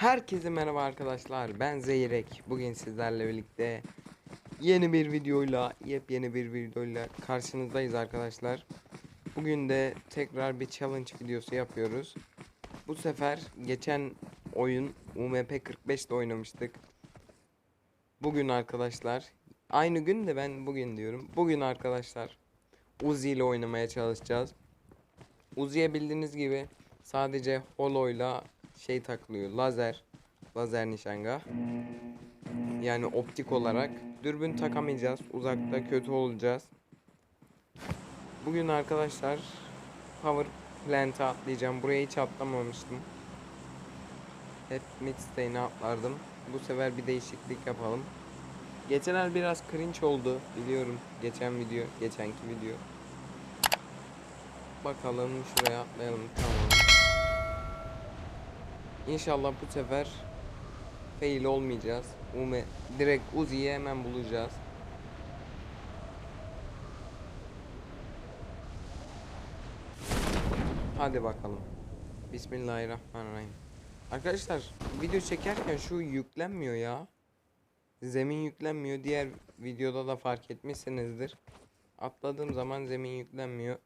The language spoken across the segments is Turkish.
Herkese merhaba arkadaşlar. Ben Zeyrek. Bugün sizlerle birlikte yeni bir videoyla, yepyeni bir videoyla karşınızdayız arkadaşlar. Bugün de tekrar bir challenge videosu yapıyoruz. Bu sefer geçen oyun UMP 45 ile oynamıştık. Bugün arkadaşlar aynı gün de ben bugün diyorum. Bugün arkadaşlar Uzi ile oynamaya çalışacağız. Uzi'ye bildiğiniz gibi sadece holoyla şey takılıyor. Lazer. Lazer nişanga. Yani optik olarak. Dürbün takamayacağız. Uzakta kötü olacağız. Bugün arkadaşlar Power Plant'a atlayacağım. Buraya hiç atlamamıştım. Hep Midstay'ine atlardım. Bu sefer bir değişiklik yapalım. Geçen el biraz cringe oldu. Biliyorum. Geçen video. Geçenki video. Bakalım şuraya atlayalım. Tamam. İnşallah bu sefer fail olmayacağız. Ume direkt Uzi'yi hemen bulacağız. Hadi bakalım. Bismillahirrahmanirrahim. Arkadaşlar video çekerken şu yüklenmiyor ya. Zemin yüklenmiyor. Diğer videoda da fark etmişsinizdir. Atladığım zaman zemin yüklenmiyor.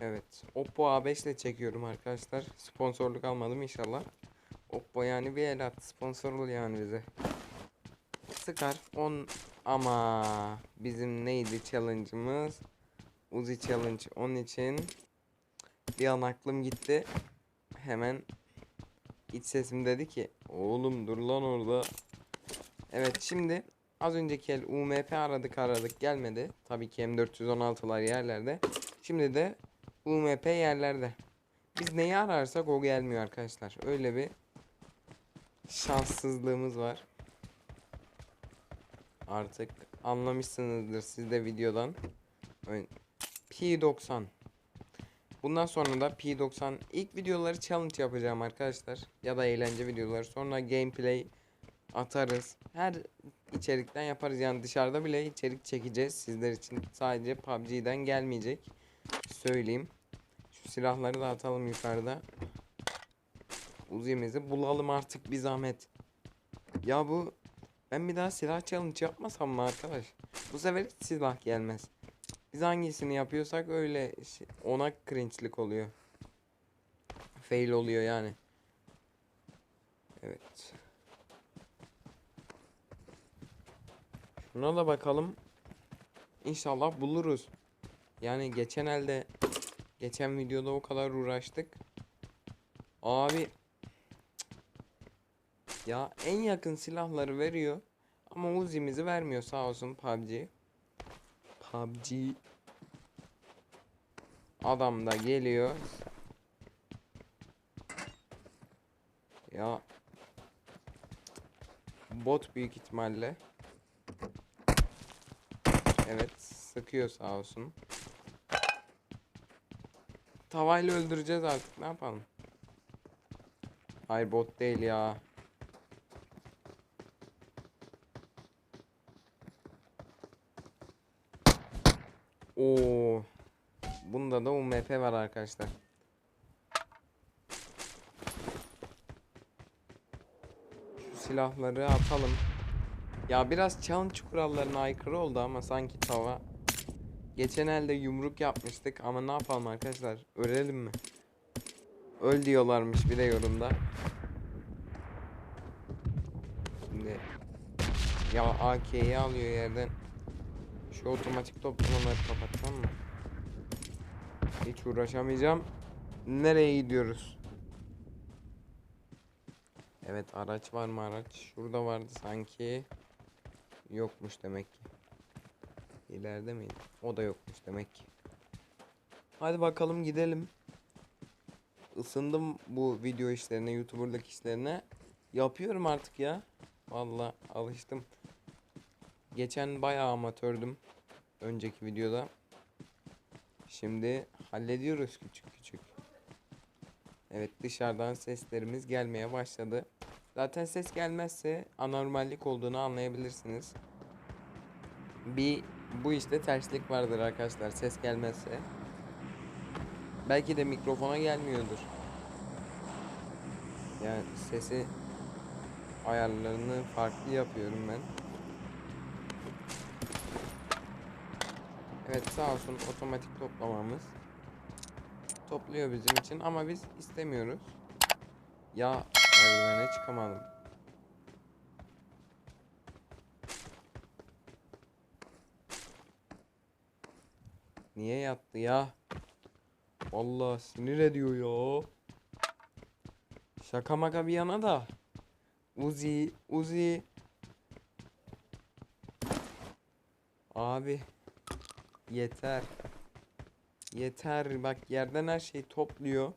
Evet. Oppo A5 ile çekiyorum arkadaşlar. Sponsorluk almadım inşallah. Oppo yani bir el at. Sponsor ol yani bize. Sıkar 10 ama bizim neydi challenge'ımız? Uzi challenge. Onun için bir an aklım gitti. Hemen iç sesim dedi ki oğlum dur lan orada. Evet şimdi az önceki el UMP aradık aradık gelmedi. Tabii ki M416'lar yerlerde. Şimdi de UMP yerlerde. Biz neyi ararsak o gelmiyor arkadaşlar. Öyle bir şanssızlığımız var. Artık anlamışsınızdır siz de videodan. Ön- P90. Bundan sonra da P90 ilk videoları challenge yapacağım arkadaşlar. Ya da eğlence videoları. Sonra gameplay atarız. Her içerikten yaparız. Yani dışarıda bile içerik çekeceğiz sizler için. Sadece PUBG'den gelmeyecek. Söyleyeyim. Silahları da atalım yukarıda. Uzi'mizi bulalım artık bir zahmet. Ya bu ben bir daha silah challenge yapmasam mı arkadaş? Bu sefer hiç silah gelmez. Biz hangisini yapıyorsak öyle ona cringe'lik oluyor. Fail oluyor yani. Evet. Şuna da bakalım. İnşallah buluruz. Yani geçen elde geçen videoda o kadar uğraştık. Abi ya en yakın silahları veriyor ama Uzi'mizi vermiyor sağ olsun PUBG. PUBG Adam da geliyor. Ya bot büyük ihtimalle. Evet, sıkıyor sağ olsun. Tavayla öldüreceğiz artık. Ne yapalım? Hayır bot değil ya. Oo. Bunda da UMP var arkadaşlar. Şu silahları atalım. Ya biraz challenge kurallarına aykırı oldu ama sanki tava. Geçen elde yumruk yapmıştık ama ne yapalım arkadaşlar? Ölelim mi? Öl diyorlarmış bir de yorumda. Şimdi ya AK'yi alıyor yerden. Şu otomatik toplamaları kapat tamam mı? Hiç uğraşamayacağım. Nereye gidiyoruz? Evet araç var mı araç? Şurada vardı sanki. Yokmuş demek ki. İleride miydi? O da yokmuş demek ki. Hadi bakalım gidelim. Isındım bu video işlerine, YouTuber'lık işlerine. Yapıyorum artık ya. Vallahi alıştım. Geçen bayağı amatördüm. Önceki videoda. Şimdi hallediyoruz küçük küçük. Evet dışarıdan seslerimiz gelmeye başladı. Zaten ses gelmezse anormallik olduğunu anlayabilirsiniz. Bir bu işte terslik vardır arkadaşlar ses gelmezse. Belki de mikrofona gelmiyordur. Yani sesi ayarlarını farklı yapıyorum ben. Evet sağ olsun otomatik toplamamız topluyor bizim için ama biz istemiyoruz. Ya merdivene çıkamadım. Niye yattı ya? Allah sinir ediyor ya. Şaka maka bir yana da. Uzi, Uzi. Abi. Yeter. Yeter. Bak yerden her şey topluyor.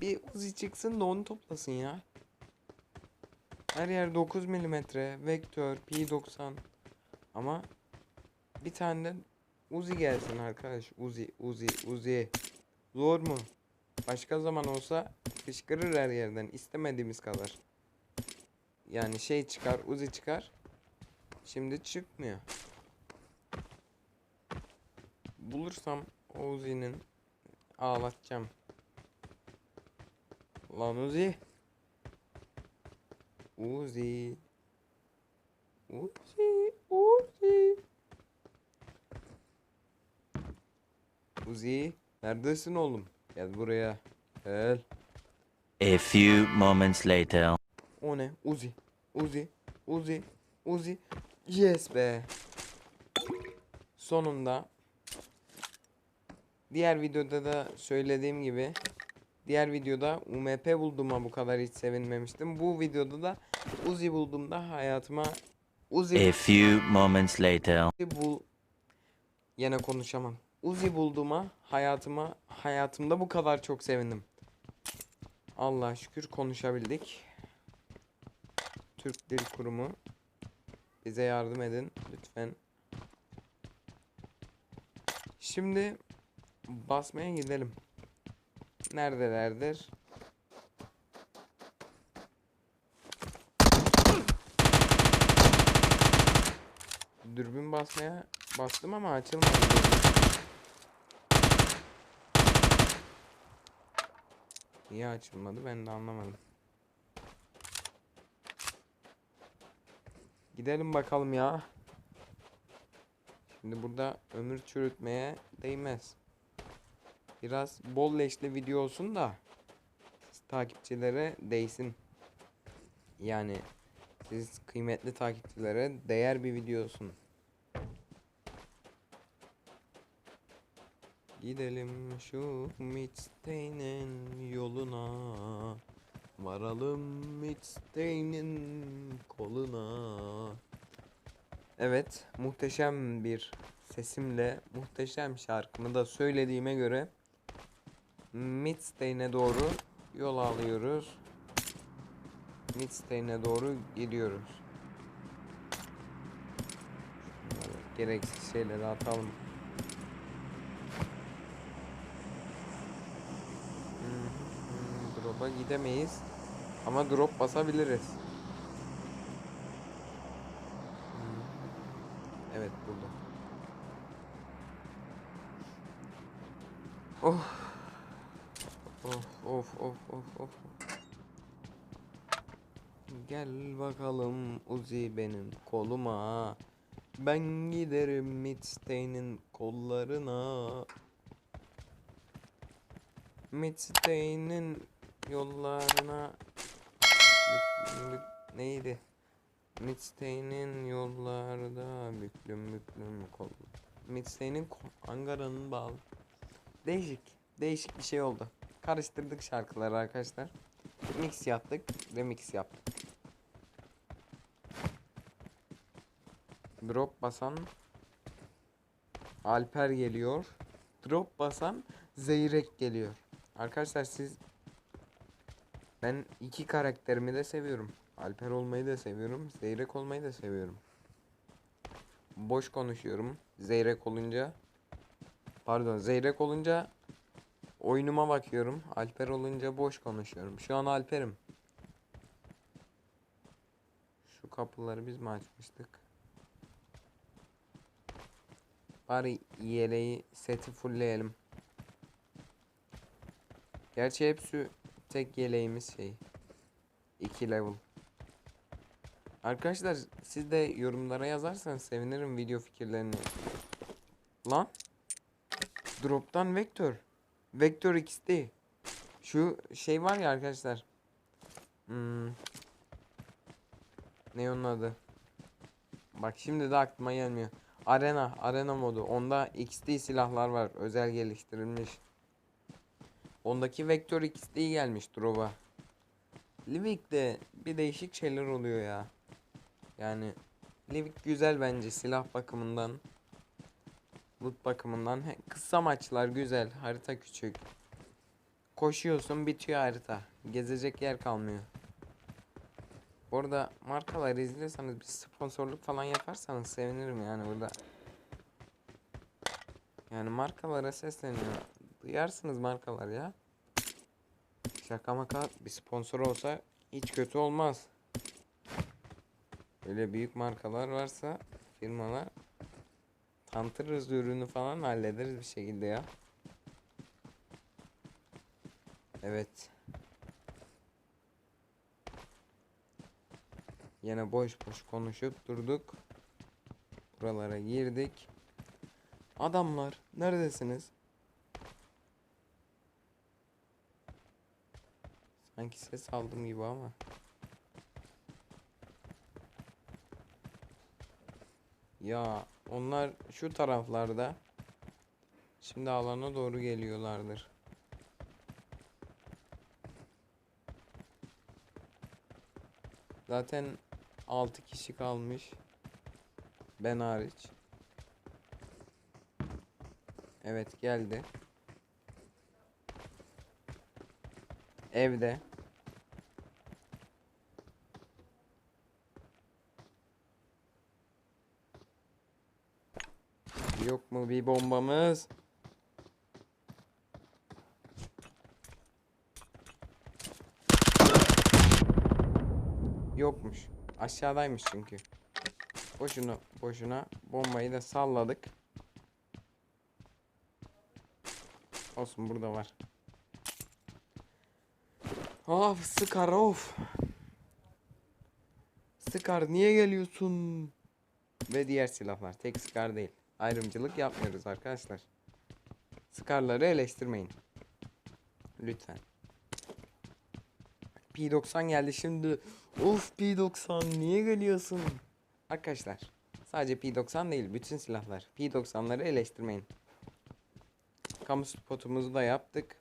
Bir Uzi çıksın da onu toplasın ya. Her yer 9 milimetre, vektör, P90. Ama bir tane de Uzi gelsin arkadaş. Uzi, Uzi, Uzi. Zor mu? Başka zaman olsa fışkırır her yerden istemediğimiz kadar. Yani şey çıkar, Uzi çıkar. Şimdi çıkmıyor. Bulursam Uzi'nin ağlatacağım. Lan Uzi. Uzi. Uzi. Uzi. Uzi. Neredesin oğlum? Gel buraya. Gel. A few moments later. O ne? Uzi. Uzi. Uzi. Uzi. Yes be. Sonunda diğer videoda da söylediğim gibi diğer videoda UMP bulduğuma bu kadar hiç sevinmemiştim. Bu videoda da Uzi bulduğumda hayatıma Uzi A few moments later. bul yine konuşamam. Uzi bulduğuma hayatıma hayatımda bu kadar çok sevindim. Allah şükür konuşabildik. Türk Dil Kurumu bize yardım edin lütfen. Şimdi basmaya gidelim. Neredelerdir? Dürbün basmaya bastım ama açılmadı. Niye açılmadı ben de anlamadım. Gidelim bakalım ya. Şimdi burada ömür çürütmeye değmez. Biraz bol leşli video olsun da takipçilere değsin. Yani siz kıymetli takipçilere değer bir video olsun. Gidelim şu Midstein'in yoluna. Varalım Midstein'in koluna. Evet muhteşem bir sesimle muhteşem şarkımı da söylediğime göre Midstein'e doğru yol alıyoruz. Midstein'e doğru gidiyoruz. Gereksiz şeyleri atalım Hmm, hmm, Drop'a gidemeyiz. Ama drop basabiliriz. Hmm. Evet burada. Oh. Of of of of of. Gel bakalım Uzi benim koluma. Ben giderim Midstein'in kollarına. Midstein'in yollarına neydi? Midstein'in yollarda büklüm büklüm kol. Midstein'in Ankara'nın bağlı. Değişik. Değişik bir şey oldu. Karıştırdık şarkıları arkadaşlar. Mix yaptık. Remix yaptık. Drop basan Alper geliyor. Drop basan Zeyrek geliyor. Arkadaşlar siz ben iki karakterimi de seviyorum. Alper olmayı da seviyorum. Zeyrek olmayı da seviyorum. Boş konuşuyorum. Zeyrek olunca pardon Zeyrek olunca oyunuma bakıyorum. Alper olunca boş konuşuyorum. Şu an Alper'im. Şu kapıları biz mi açmıştık? Bari yeleği seti fullleyelim. Gerçi hepsi tek yeleğimiz şey. 2 level. Arkadaşlar siz de yorumlara yazarsanız sevinirim video fikirlerini. Lan. Drop'tan Vector. Vector XD. Şu şey var ya arkadaşlar. Hmm. Ne onun adı? Bak şimdi de aklıma gelmiyor. Arena, arena modu. Onda XD silahlar var. Özel geliştirilmiş. Ondaki Vector XD gelmiş drop'a. Livik'te bir değişik şeyler oluyor ya. Yani Livik güzel bence silah bakımından. Loot bakımından. He, kısa maçlar güzel. Harita küçük. Koşuyorsun bitiyor harita. Gezecek yer kalmıyor. Orada markaları izliyorsanız bir sponsorluk falan yaparsanız sevinirim yani burada. Yani markalara sesleniyor. Duyarsınız markalar ya. Şaka maka bir sponsor olsa hiç kötü olmaz. Öyle büyük markalar varsa firmalar tanıtırız ürünü falan hallederiz bir şekilde ya. Evet. Yine boş boş konuşup durduk. Buralara girdik. Adamlar neredesiniz? Sanki ses aldım gibi ama. Ya onlar şu taraflarda. Şimdi alana doğru geliyorlardır. Zaten 6 kişi kalmış. Ben hariç. Evet geldi. Evde. Yok mu bir bombamız? Yokmuş. Aşağıdaymış çünkü. Boşuna boşuna bombayı da salladık. Olsun burada var. Of Scar of. Scar niye geliyorsun? Ve diğer silahlar. Tek Scar değil. Ayrımcılık yapmıyoruz arkadaşlar. Scar'ları eleştirmeyin. Lütfen. P90 geldi şimdi. Of P90 niye geliyorsun? Arkadaşlar sadece P90 değil bütün silahlar. P90'ları eleştirmeyin. Kamu spotumuzu da yaptık.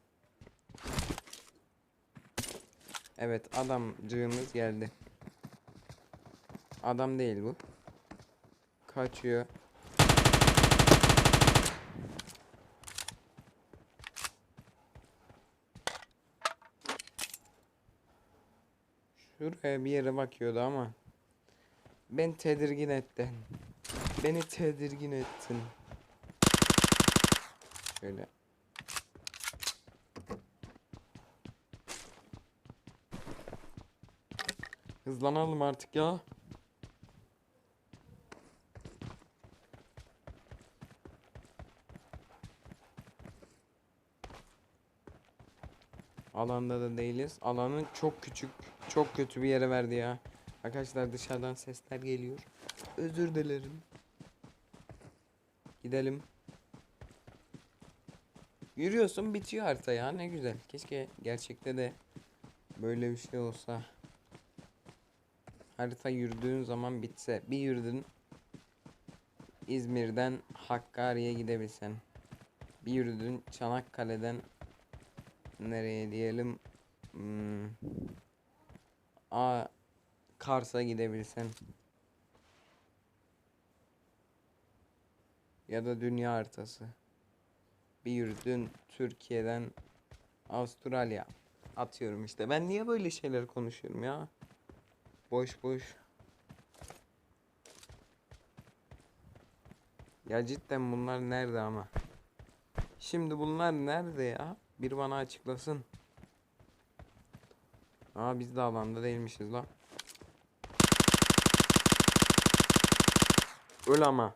Evet adamcığımız geldi. Adam değil bu. Kaçıyor. Şuraya bir yere bakıyordu ama ben tedirgin ettin. Beni tedirgin ettin. Şöyle. Hızlanalım artık ya. Alanda da değiliz. Alanın çok küçük, çok kötü bir yere verdi ya. Arkadaşlar dışarıdan sesler geliyor. Özür dilerim. Gidelim. Yürüyorsun bitiyor harita ya ne güzel. Keşke gerçekte de böyle bir şey olsa. Harita yürüdüğün zaman bitse. Bir yürüdün. İzmir'den Hakkari'ye gidebilsen. Bir yürüdün Çanakkale'den nereye diyelim hmm, a Kars'a gidebilsen ya da dünya haritası bir yürüdün Türkiye'den Avustralya atıyorum işte ben niye böyle şeyler konuşuyorum ya boş boş ya cidden bunlar nerede ama şimdi bunlar nerede ya bir bana açıklasın. Aa biz de alanda değilmişiz la. Öl ama.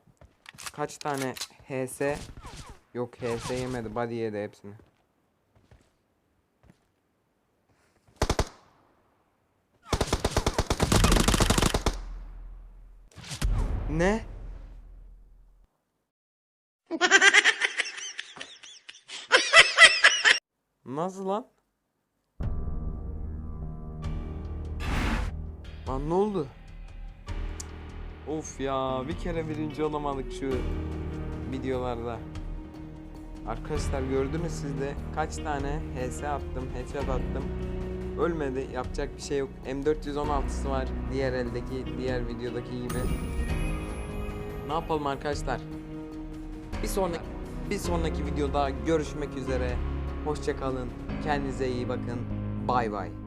Kaç tane HS? Yok HS yemedi. Body yedi hepsini. Ne? Nasıl lan? Lan ne oldu? Of ya bir kere birinci olamadık şu videolarda. Arkadaşlar gördünüz siz de kaç tane HS attım, headshot attım. Ölmedi. Yapacak bir şey yok. M416'sı var. Diğer eldeki, diğer videodaki gibi. Ne yapalım arkadaşlar? Bir sonraki bir sonraki videoda görüşmek üzere. Hoşça kalın. Kendinize iyi bakın. Bay bay.